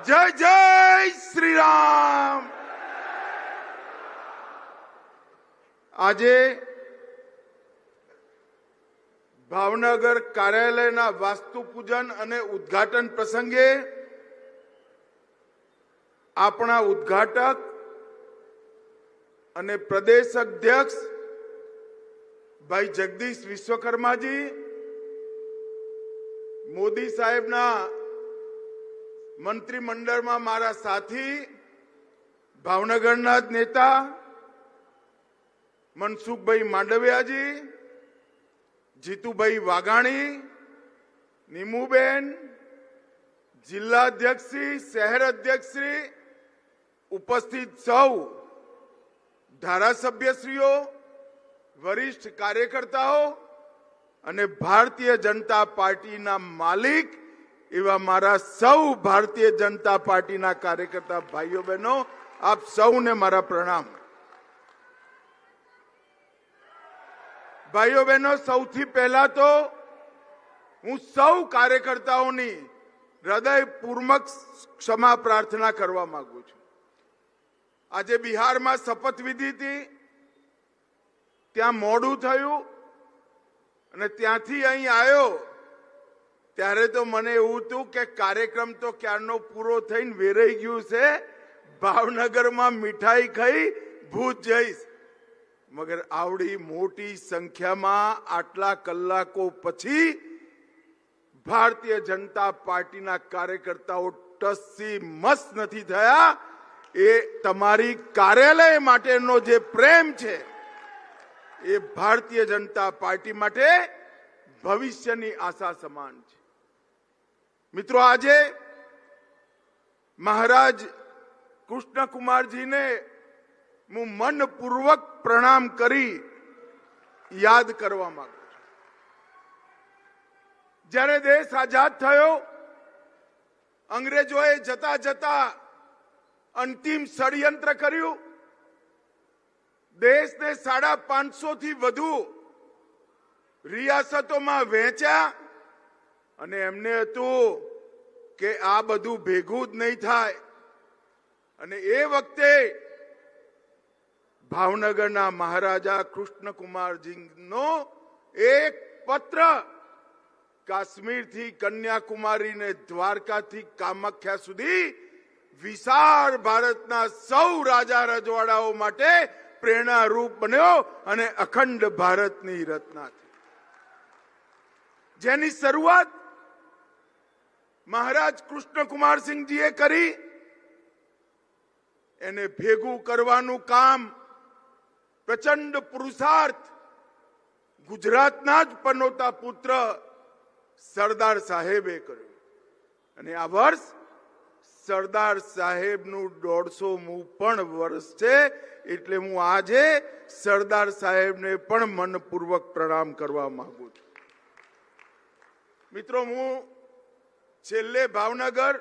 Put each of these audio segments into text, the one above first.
જય જય શ્રી રામ આજે ભાવનગર કાર્યાલયના વાસ્તુ પૂજન અને ઉદ્ઘાટન પ્રસંગે આપણા ઉદ્ઘાટક અને પ્રદેશ અધ્યક્ષ ભાઈ જગદીશ વિશ્વકર્માજી મોદી સાહેબના મંત્રીમંડળમાં મારા સાથી, ભાવનગરના જ નેતા, મનસુખભાઈ માંડવિયાજી, જીતુભાઈ વાઘાણી, નીમુબેન, જિલ્લા અધ્યક્ષશ્રી, શહેર અધ્યક્ષશ્રી ઉપસ્થિત સૌ ધારાસભ્યશ્રીઓ, વરિષ્ઠ કાર્યકર્તાઓ અને ભારતીય જનતા પાર્ટીના માલિક એવા મારા સૌ ભારતીય જનતા પાર્ટીના કાર્યકર્તા ભાઈઓ બહેનો, આપ સૌને મારા પ્રણામ. ભાઈઓ બહેનો, સૌથી પહેલા તો હું સૌ કાર્યકર્તાઓની હૃદયપૂર્વક ક્ષમા પ્રાર્થના કરવા માંગુ છું. આજે બિહારમાં શપથવિધિ હતી, ત્યાં મોડું થયું અને ત્યાંથી અહીં આવ્યો ત્યારે તો મને એવું હતું કે કાર્યક્રમ તો ક્યારનો પૂરો થઈને વેરાઈ ગયું છે. ભાવનગરમાં મીઠાઈ ખાઈ ભૂત જઈશ. મગર આવડી મોટી સંખ્યામાં આટલા કલાકો પછી ભારતીય જનતા પાર્ટીના કાર્યકર્તાઓ ટસી મસ નથી થયા. એ તમારી કાર્યાલય માટેનો જે પ્રેમ છે, એ ભારતીય જનતા પાર્ટી માટે ભવિષ્યની આશા સમાન છે. મિત્રો, આજે મહારાજ કૃષ્ણકુમારજીને હું મનપૂર્વક પ્રણામ કરી યાદ કરવા માંગુ છું. જ્યારે દેશ આઝાદ થયો, અંગ્રેજોએ જતા જતા અંતિમ ષડયંત્ર કર્યું. દેશને સાડા પાંચસો થી વધુ રિયાસતોમાં વહેંચ્યા. અને એમને હતું કે આ બધું ભેગું જ નહીં થાય. અને એ વખતે ભાવનગરના મહારાજા કૃષ્ણકુમારજીનો એક પત્ર કાશ્મીરથી કન્યાકુમારીને દ્વારકાથી કામાખ્યા સુધી વિશાળ ભારતના સૌ રાજા રજવાડાઓ માટે પ્રેરણારૂપ બન્યો અને અખંડ ભારતની રચના થઈ. જેની શરૂઆત મહારાજ કૃષ્ણકુમારસિંહજીએ કરી. એને ભેગું કરવાનું કામ પ્રચંડ પુરુષાર્થ. ગુજરાતના જ પનોતા પુત્ર સરદાર સાહેબે કર્યું. અને આ વર્ષ સરદાર સાહેબનું દોઢસો મું પણ વર્ષ છે, એટલે હું આજે સરદાર સાહેબને પણ મનપૂર્વક પ્રણામ કરવા માંગુ છું. મિત્રો, હું છેલ્લે ભાવનગર,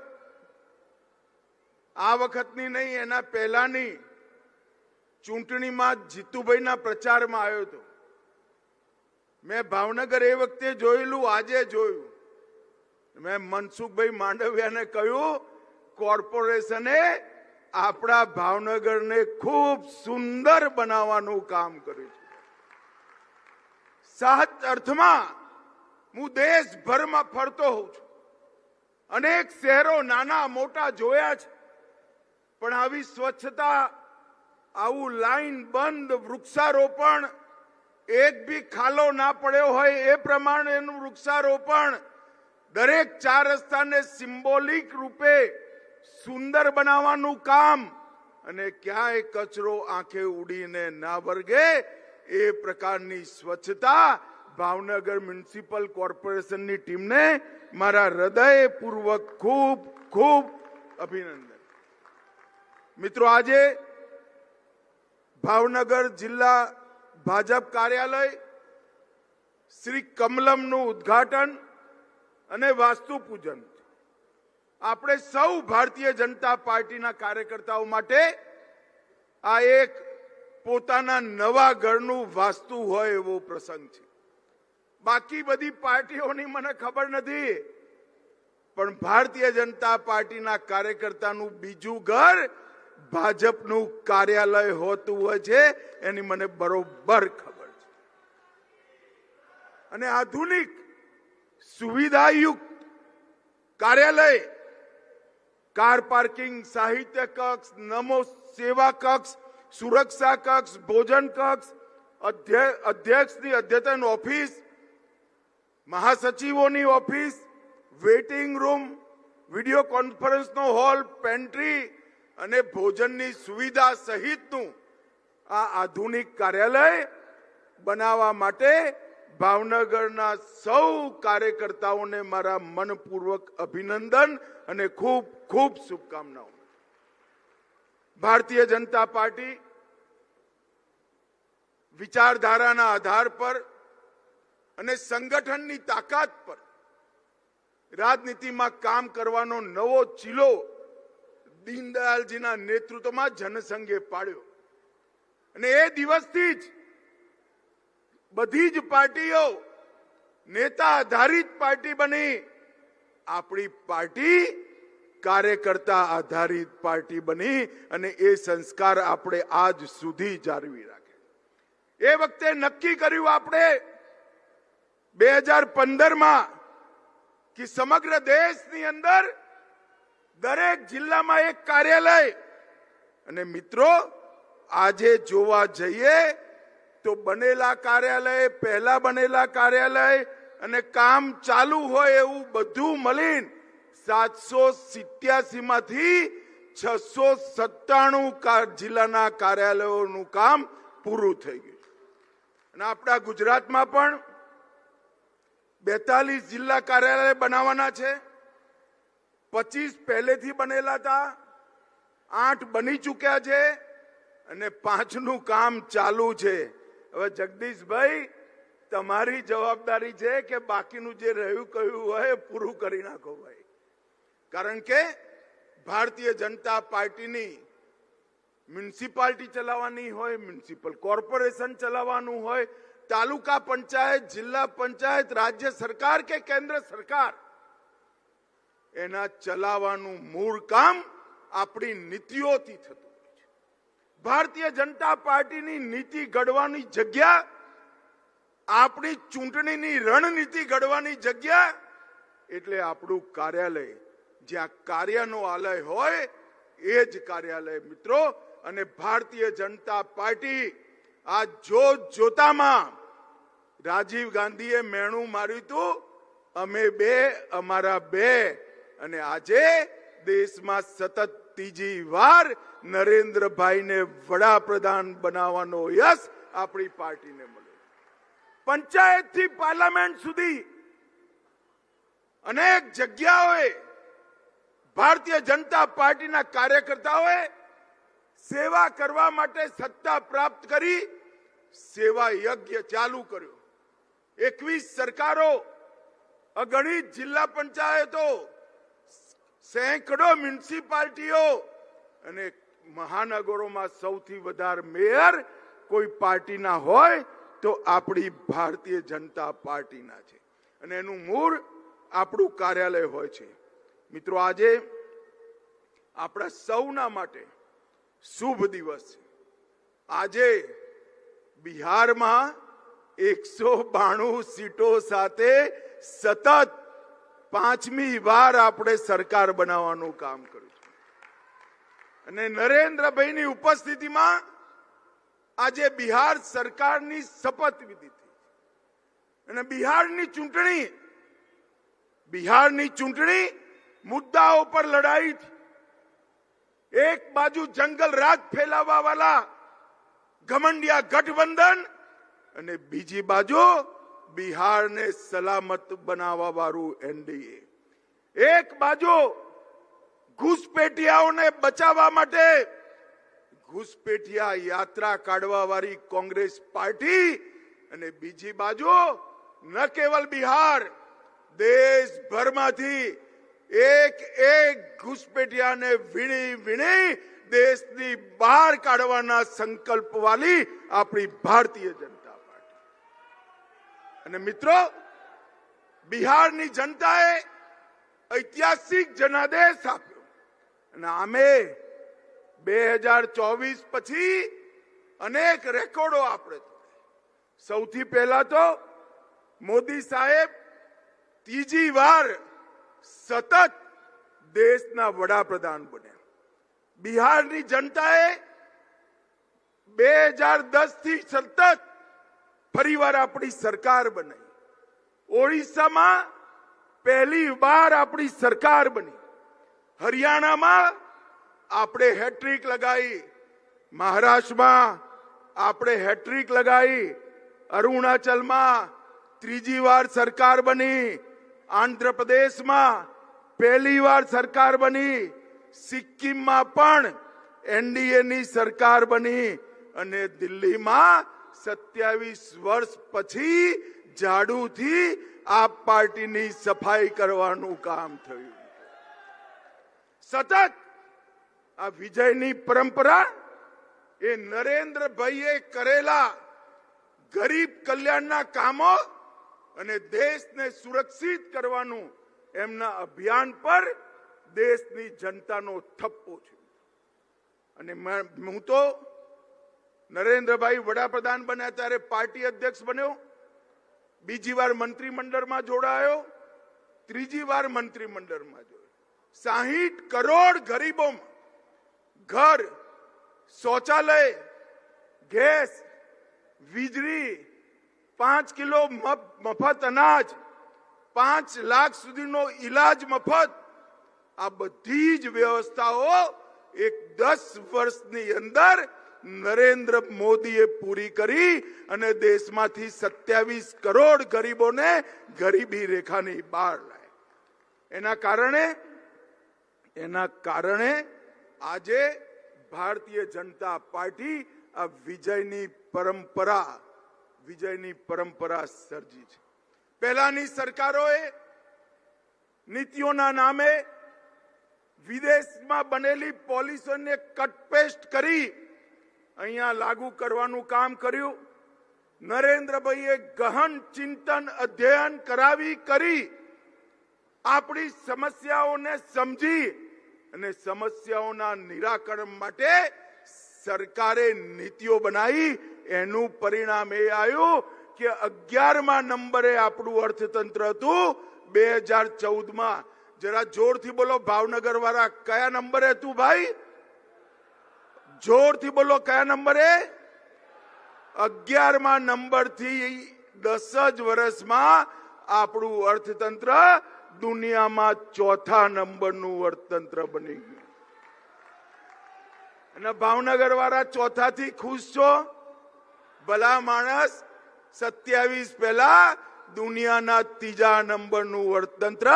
આ વખતની નહીં, એના પહેલાની ચૂંટણીમાં જીતુભાઈના પ્રચારમાં આવ્યો હતો. મેં ભાવનગર એ વખતે જોયેલું, આજે જોયું. મેં મનસુખભાઈ માંડવિયાને કહ્યું, કોર્પોરેશને આપણા ભાવનગરને ખૂબ સુંદર બનાવવાનું કામ કર્યું છે. સાહજ અર્થમાં હું દેશભરમાં ફરતો હોઉં છું. અનેક શહેરો નાના મોટા જોયા છે પણ આવી સ્વચ્છતા, આવું લાઈન બંધ વૃક્ષારોપણ એક બી ખાલો ના પડ્યો હોય એ પ્રમાણેનું વૃક્ષારોપણ દરેક ચાર રસ્તાને સિમ્બોલિક રૂપે સુંદર બનાવવાનું કામ અને ક્યાંય કચરો આંખે ઉડીને ના વર્ગે એ પ્રકારની સ્વચ્છતા ભાવનગર મ્યુનિસિપલ કોર્પોરેશનની ટીમને મારા હૃદયપૂર્વક ખૂબ ખૂબ અભિનંદન. મિત્રો, આજે ભાવનગર જિલ્લા ભાજપ કાર્યાલય શ્રી કમલમનું ઉદ્ઘાટન અને વાસ્તુ પૂજન આપણે સૌ ભારતીય જનતા પાર્ટીના કાર્યકર્તાઓ માટે આ એક પોતાના નવા ઘરનું વાસ્તુ હોય એવો પ્રસંગ છે. બાકી બધી પાર્ટીઓની મને ખબર નથી. પણ ભારતીય જનતા પાર્ટીના કાર્યકર્તાનું બીજું ઘર ભાજપનું કાર્યાલય હોતું હોય છે, એની મને બરોબર ખબર છે. અને આધુનિક, સુવિધાયુક્ત કાર્યાલય, કાર પાર્કિંગ, સાહિત્ય કક્ષ, નમો સેવા કક્ષ, સુરક્ષા કક્ષ, ભોજન કક્ષ, અધ્ય- અધ્યક્ષની અદ્યતન ઓફિસ મહાસચિવોની ઓફિસ, વેઇટિંગ રૂમ, વીડિયો કોન્ફરન્સનો હોલ, પેન્ટ્રી અને ભોજનની સુવિધા સહિતનું આ આધુનિક કાર્યાલય બનાવવા માટે ભાવનગરના સૌ કાર્યકર્તાઓને મારા મનપૂર્વક અભિનંદન અને ખૂબ ખૂબ શુભકામનાઓ. ભારતીય જનતા પાર્ટી વિચારધારાના આધાર પર અને સંગઠનની તાકાત પર રાજનીતિમાં કામ કરવાનો નવો ચીલો દીનદયાલજીના નેતૃત્વમાં જનસંઘે પાડ્યો. અને એ દિવસથી જ બધી જ પાર્ટીઓ નેતા આધારિત પાર્ટી બની. આપણી પાર્ટી કાર્યકર્તા આધારિત પાર્ટી બની અને એ સંસ્કાર આપણે આજ સુધી જાળવી રાખે. એ વખતે નક્કી કર્યું આપણે બે હજાર પંદરમાં કે સમગ્ર દેશની અંદર દરેક જિલ્લામાં એક કાર્યાલય. અને મિત્રો, આજે જોવા જઈએ તો બનેલા કાર્યાલય, પહેલા બનેલા કાર્યાલય અને કામ ચાલુ હોય એવું બધું મળીને સાતસો સિત્યાસી માંથી છસો સત્તાણું જિલ્લાના કાર્યાલયોનું કામ પૂરું થઈ ગયું. અને આપણા ગુજરાતમાં પણ બેતાલીસ જિલ્લા કાર્યાલય બનાવવાના છે. પચીસ પહેલેથી બનેલા હતા. આઠ બની ચૂક્યા છે અને પાંચનું કામ ચાલુ છે. હવે જગદીશભાઈ, તમારી જવાબદારી છે કે બાકીનું જે રહ્યું કહ્યું હોય એ પૂરું કરી નાખો ભાઈ. કારણ કે ભારતીય જનતા પાર્ટીની મ્યુનિસિપાલિટી ચલાવવાની હોય, મ્યુનિસિપલ કોર્પોરેશન ચલાવવાનું હોય તાલુકા પંચાયત, જિલ્લા પંચાયત, રાજ્ય સરકાર કે કેન્દ્ર સરકાર? એના ચલાવવાનું મૂળ કામ આપણી નીતિઓથી થતું હોય છે. ભારતીય જનતા પાર્ટીની નીતિ ઘડવાની જગ્યા, આપણી ચૂંટણીની રણનીતિ ઘડવાની જગ્યા, એટલે આપણું કાર્યાલય. જ્યાં કાર્યનો આલય હોય, એ જ કાર્યાલય, મિત્રો. અને ભારતીય જનતા પાર્ટી આ જોત જોતામાં રાજીવ ગાંધીએ મેણું માર્યું હતું, અમે બે, અમારા બે, અને આજે દેશમાં સતત ત્રીજી વાર નરેન્દ્રભાઈને વડાપ્રધાન બનાવવાનો યશ આપણી પાર્ટીને મળ્યો. પંચાયતથી પાર્લામેન્ટ સુધી અનેક જગ્યાઓએ ભારતીય જનતા પાર્ટીના કાર્યકર્તાઓએ સેવા કરવા માટે સત્તા પ્રાપ્ત કરી સેવા યજ્ઞ ચાલુ કર્યો. એકવીસ સરકારો, અગણિત જિલ્લા પંચાયતો, સેંકડો મ્યુનિસિપાલિટીઓ અને મહાનગરોમાં સૌથી વધારે મેયર કોઈ પાર્ટીના હોય તો આપણી ભારતીય જનતા પાર્ટીના છે. અને એનું મૂળ આપણું કાર્યાલય હોય છે. મિત્રો, આજે આપણા સૌના માટે શુભ દિવસ છે. આજે બિહારમાં એકસો બાણું સીટો સાથે સતત પાંચમી વાર આપણે સરકાર બનાવવાનું કામ કર્યું અને નરેન્દ્રભાઈની ઉપસ્થિતિમાં આજે બિહાર સરકારની શપથ વિધિ થઈ અને બિહારની ચૂંટણી બિહારની ચૂંટણી મુદ્દાઓ પર લડાઈ એક બાજુ જંગલ રાજ ફેલાવવા વાળા ઘમંડિયા ગઠબંધન અને બીજી બાજુ બિહારને સલામત બનાવવા વાળું એનડીએ. એક બાજુ ઘૂસપેટિયાઓને બચાવવા માટે ઘૂસપેટિયા યાત્રા કાઢવા વાળી કોંગ્રેસ પાર્ટી અને બીજી બાજુ ન કેવલ બિહાર, દેશભરમાંથી એક એક ઘૂસપેટિયાને વીણી વીણી દેશની બહાર કાઢવાના સંકલ્પ વાલી આપણી ભારતીય જનતા પાર્ટી. અને મિત્રો, બિહારની જનતાએ ઐતિહાસિક જનાદેશ આપ્યો. અને આમે બે હજાર ચોવીસ પછી અનેક રેકોર્ડો આપણે સૌથી પહેલા તો મોદી સાહેબ ત્રીજી વાર સતત દેશના વડાપ્રધાન બન્યા. બિહારની જનતાએ બે હજાર દસથી સતત ફરીવાર આપણી સરકાર બનાવી ઓડિશામાં પહેલી વાર આપણી સરકાર બની. હરિયાણામાં આપણે હેટ્રિક લગાવી મહારાષ્ટ્રમાં આપણે હેટ્રિક લગાવી અરુણાચલમાં ત્રીજી વાર સરકાર બની. આંધ્રપ્રદેશમાં પહેલી વાર સરકાર બની. સિક્કિમમાં પણ એનડીએની સરકાર બની અને દિલ્હીમાં સત્યાવીસ વર્ષ પછી ઝાડુથી આ પાર્ટીની સફાઈ કરવાનું કામ થયું. સતત આ વિજયની પરંપરા એ નરેન્દ્રભાઈએ કરેલા ગરીબ કલ્યાણના કામો અને દેશને સુરક્ષિત કરવાનું એમના અભિયાન પર દેશની જનતાનો થપ્પો છે. અને હું તો નરેન્દ્રભાઈ વડાપ્રધાન બન્યા ત્યારે પાર્ટી અધ્યક્ષ બન્યો. બીજી વાર મંત્રીમંડળમાં જોડાયો. ત્રીજી વાર મંત્રીમંડળમાં જોડાયો. સાહીઠ કરોડ ગરીબોમાં ઘર, શૌચાલય, ગેસ, વીજળી, પાંચ કિલો મફ- મફત અનાજ, પાંચ લાખ સુધીનો ઈલાજ મફત આ બધી જ વ્યવસ્થાઓ એક દસ વર્ષની અંદર નરેન્દ્ર મોદીએ પૂરી કરી અને દેશમાંથી સત્યાવીસ કરોડ ગરીબોને ગરીબી રેખાની બહાર લાય એના કારણે એના કારણે આજે ભારતીય જનતા પાર્ટી આ વિજયની પરંપરા વિજયની પરંપરા સર્જી છે. પહેલાની સરકારોએ નીતિઓના નામે વિદેશમાં બનેલી પોલિસીને કટપેસ્ટ કરી અહીંયા લાગુ કરવાનું કામ કર્યું. નરેન્દ્રભાઈએ ગહન ચિંતન અધ્યયન કરાવી કરી. આપણી સમસ્યાઓને સમજી અને સમસ્યાઓના નિરાકરણ માટે સરકારે નીતિઓ બનાવી. એનું પરિણામ એ આવ્યું કે અગિયારમા નંબરે આપણું અર્થતંત્ર હતું. બે હજાર ચૌદમાં જરા જોરથી બોલો ભાવનગર વાળા કયા નંબરે તું ભાઈ? જોરથી બોલો, કયા નંબરે અગિયારમા નંબરથી દસ જ વર્ષમાં આપણું અર્થતંત્ર દુનિયામાં ચોથા નંબરનું અર્થતંત્ર બની ગયું. અને ભાવનગર વાળા ચોથાથી ખુશ છો? ભલા માણસ, સત્યાવીસ પહેલા દુનિયાના ત્રીજા નંબરનું અર્થતંત્ર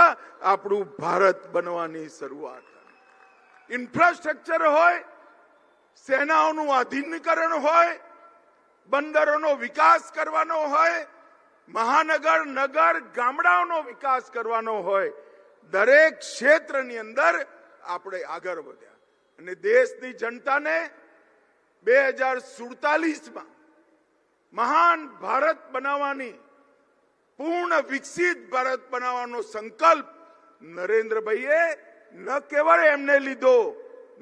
આપણું ભારત બનવાની શરૂઆત. ઇન્ફ્રાસ્ટ્રક્ચર હોય, સેનાઓનું આધીનીકરણ હોય, બંદરોનો વિકાસ કરવાનો હોય, મહાનગર, નગર, ગામડાઓનો વિકાસ કરવાનો હોય, દરેક ક્ષેત્રની અંદર આપણે આગળ વધ્યા. અને દેશની જનતાને બે હજાર સુડતાલીસમાં મહાન ભારત બનાવવાની પૂર્ણ વિકસિત ભારત બનાવવાનો સંકલ્પ નરેન્દ્રભાઈએ ન કેવળ એમને લીધો,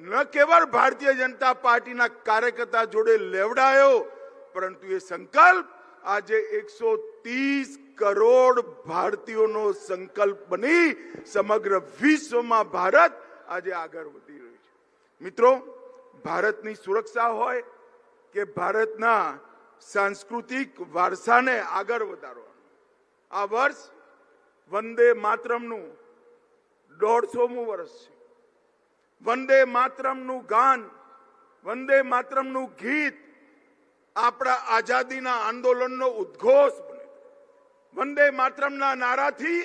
ન કેવળ ભારતીય જનતા પાર્ટીના કાર્યકર્તા જોડે લેવડાયો, પરંતુ એ સંકલ્પ આજે એકસો ત્રીસ કરોડ ભારતીયોનો સંકલ્પ બની સમગ્ર વિશ્વમાં ભારત આજે આગળ વધી રહ્યું છે. મિત્રો, ભારતની સુરક્ષા હોય કે ભારતના સાંસ્કૃતિક વારસાને આગળ વધારવાનું આ વર્ષ વંદે માતરમનું દોઢસોમું વર્ષ છે. વંદે માતરમનું ગાન, વંદે માતરમનું ગીત આપણા આઝાદીના આંદોલનનો ઉદ્ઘોષ બન્યો વંદે માતરમના નારાથી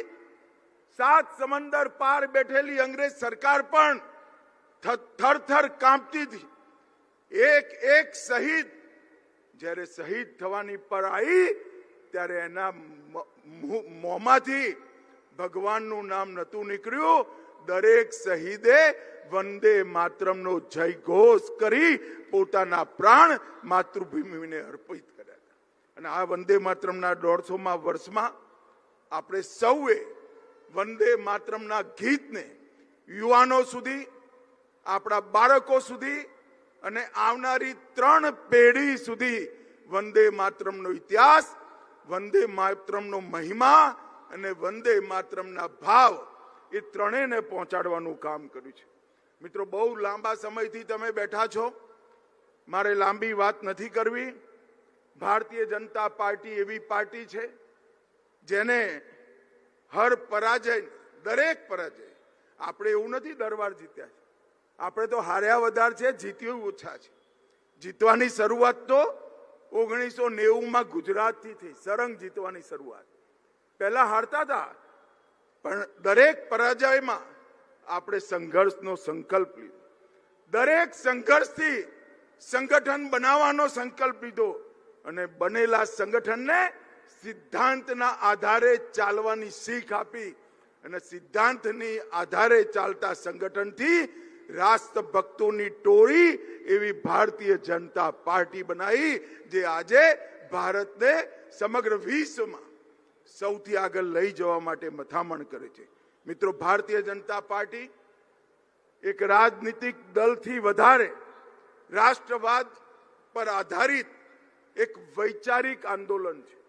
સાત સમંદર પાર બેઠેલી અંગ્રેજ સરકાર પણ થર થર કાંપતી હતી. એક એક શહીદ જ્યારે શહીદ થવાની પર આવી ત્યારે એના મોંમાંથી ભગવાનનું નામ નતું નીકળ્યું. દરેક શહીદે વંદે માતરમનો જય ઘોષ કરી પોતાના પ્રાણ માતૃભૂમિને અર્પિત કર્યા અને આ વંદે માતરમના દોઢસોમાં વર્ષમાં આપણે સૌએ વંદે માતરમના ગીતને યુવાનો સુધી, આપણા બાળકો સુધી અને આવનારી ત્રણ પેઢી સુધી વંદે માતરમનો ઇતિહાસ વંદે માતરમનો મહિમા અને વંદે માતરમના ભાવ એ ત્રણેયને પહોંચાડવાનું કામ કર્યું છે. મિત્રો, બહુ લાંબા સમયથી તમે બેઠા છો. મારે લાંબી વાત નથી કરવી. ભારતીય જનતા પાર્ટી એવી પાર્ટી છે જેને હર પરાજય, દરેક પરાજય, આપણે એવું નથી દરવાર જીત્યા છે. આપણે તો હાર્યા વધાર છે, જીત્યું ઓછા છે. જીતવાની શરૂઆત તો ઓગણીસો નેવુંમાં ગુજરાતથી થઈ, સરંગ જીતવાની શરૂઆત. પહેલા હારતા હતા, પણ દરેક પરાજયમાં આપણે સંઘર્ષનો સંકલ્પ લીધો. દરેક સંઘર્ષથી સંગઠન બનાવવાનો સંકલ્પ લીધો અને બનેલા સંગઠનને સિદ્ધાંતના આધારે ચાલવાની શીખ આપી અને સિદ્ધાંતની આધારે ચાલતા સંગઠનથી રાષ્ટ્રભક્તોની ટોળી એવી ભારતીય જનતા પાર્ટી બનાવી, જે આજે ભારતને સમગ્ર વિશ્વમાં સૌથી આગળ લઈ જવા માટે મથામણ કરે છે. મિત્રો, ભારતીય જનતા પાર્ટી એક રાજનીતિક દલથી વધારે રાષ્ટ્રવાદ પર આધારિત એક વૈચારિક આંદોલન છે.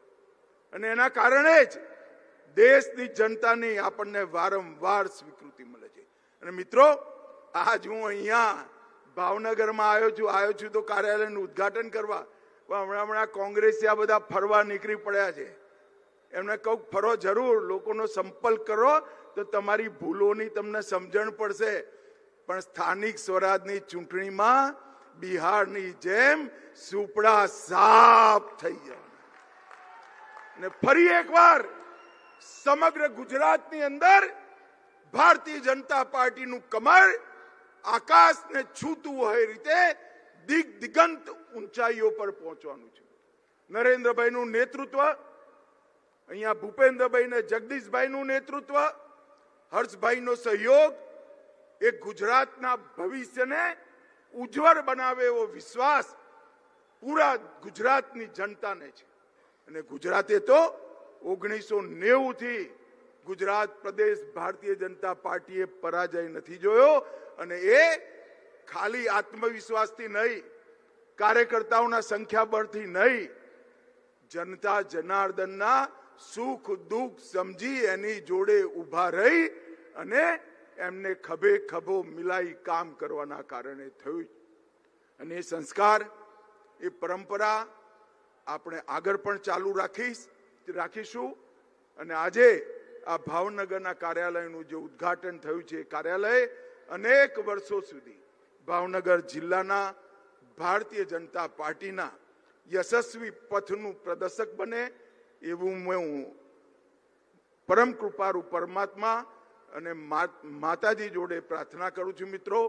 અને એના કારણે જ દેશની જનતાની આપણને વારંવાર સ્વીકૃતિ મળે છે. અને મિત્રો આજ હું અહીંયા ભાવનગરમાં આવ્યો છું. આવ્યો છું તો કાર્યાલયનું ઉદ્ઘાટન કરવા. પણ હમણાં હમણાં કોંગ્રેસી બધા ફરવા નીકળી પડ્યા છે. એમને કહું, ફરો જરૂર, લોકોનો સંપર્ક કરો તો તમારી ભૂલોની તમને સમજણ પડશે. પણ સ્થાનિક સ્વરાજની ચૂંટણીમાં બિહારની જેમ સુપડા સાફ થઈ જાય ને ફરી એકવાર સમગ્ર ગુજરાતની અંદર ભારતીય જનતા પાર્ટીનું કમળ આકાશને છૂતું હોય રીતે દિગ દિગંત ઊંચાઈઓ પર પહોંચવાનું છે. નરેન્દ્રભાઈનું નેતૃત્વ, અહીંયા ભૂપેન્દ્રભાઈ ને જગદીશભાઈનું નેતૃત્વ, હર્ષભાઈનો સહયોગ, એ ગુજરાતના ભવિષ્યને ઉજ્જવળ બનાવે એવો વિશ્વાસ પૂરા ગુજરાતની જનતાને છે. અને ગુજરાતે તો ઓગણીસો નેવું થી ગુજરાત પ્રદેશ ભારતીય જનતા પાર્ટીએ પરાજય નથી જોયો અને એ ખાલી આત્મવિશ્વાસથી નહીં, કાર્યકર્તાઓના સંખ્યાબળથી નહીં, જનતા જનાર્દનના સુખ દુઃખ સમજી એની જોડે ઊભા રહી અને એમને ખભે ખભો મિલાઈ કામ કરવાના કારણે થયું. અને એ સંસ્કાર, એ પરંપરા આપણે આગળ પણ ચાલુ રાખીશ, રાખીશું. અને આજે આ ભાવનગરના કાર્યાલયનું જે ઉદ્ઘાટન થયું છે કાર્યાલય અનેક વર્ષો સુધી ભાવનગર જિલ્લાના ભારતીય જનતા પાર્ટીના યશસ્વી પથનું પ્રદર્શક બને એવું હું પરમ કૃપારૂ પરમાત્મા અને માતાજી જોડે પ્રાર્થના કરું છું મિત્રો.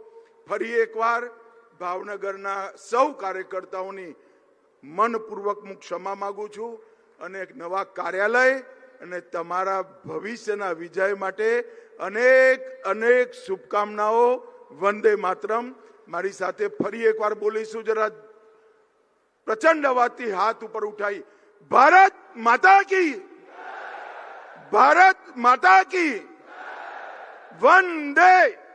ફરી એકવાર ભાવનગરના સૌ કાર્યકર્તાઓની મનપૂર્વક હું ક્ષમા માગું છું અને એક નવા કાર્યાલય અને તમારા ભવિષ્યના વિજય માટે અનેક અનેક શુભકામનાઓ. વંદે માતરમ. મારી સાથે ફરી એકવાર બોલીશું. જરા પ્રચંડ અવાજથી હાથ ઉપર ઉઠાઈ. ભારત માતા કી. ભારત માતા કી. વંદે.